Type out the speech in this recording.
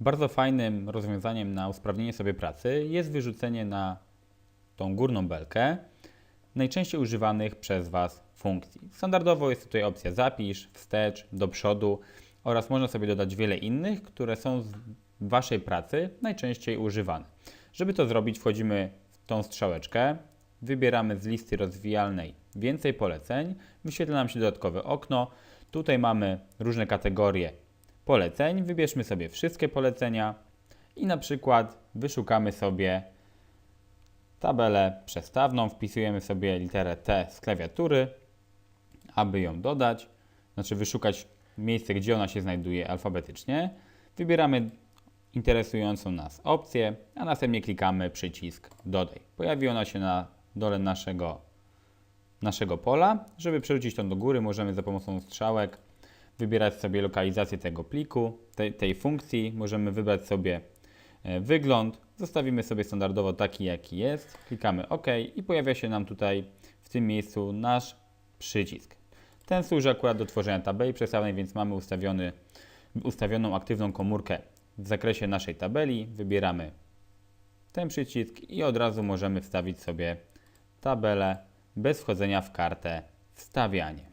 Bardzo fajnym rozwiązaniem na usprawnienie sobie pracy jest wyrzucenie na tą górną belkę najczęściej używanych przez Was funkcji. Standardowo jest tutaj opcja zapisz, wstecz, do przodu oraz można sobie dodać wiele innych, które są w Waszej pracy najczęściej używane. Żeby to zrobić, wchodzimy w tą strzałeczkę, wybieramy z listy rozwijalnej więcej poleceń, wyświetla nam się dodatkowe okno. Tutaj mamy różne kategorie poleceń. Wybierzmy sobie wszystkie polecenia i na przykład wyszukamy sobie tabelę przestawną, wpisujemy sobie literę T z klawiatury, aby ją dodać, znaczy wyszukać miejsce, gdzie ona się znajduje alfabetycznie. Wybieramy interesującą nas opcję, a następnie klikamy przycisk Dodaj. Pojawi ona się na dole naszego, naszego pola. Żeby przerzucić to do góry, możemy za pomocą strzałek wybierać sobie lokalizację tego pliku, tej, tej funkcji. Możemy wybrać sobie e, wygląd. Zostawimy sobie standardowo taki, jaki jest. Klikamy OK i pojawia się nam tutaj w tym miejscu nasz przycisk. Ten służy akurat do tworzenia tabeli przestawnej, więc mamy ustawiony, ustawioną aktywną komórkę w zakresie naszej tabeli. Wybieramy ten przycisk i od razu możemy wstawić sobie tabelę bez wchodzenia w kartę wstawianie.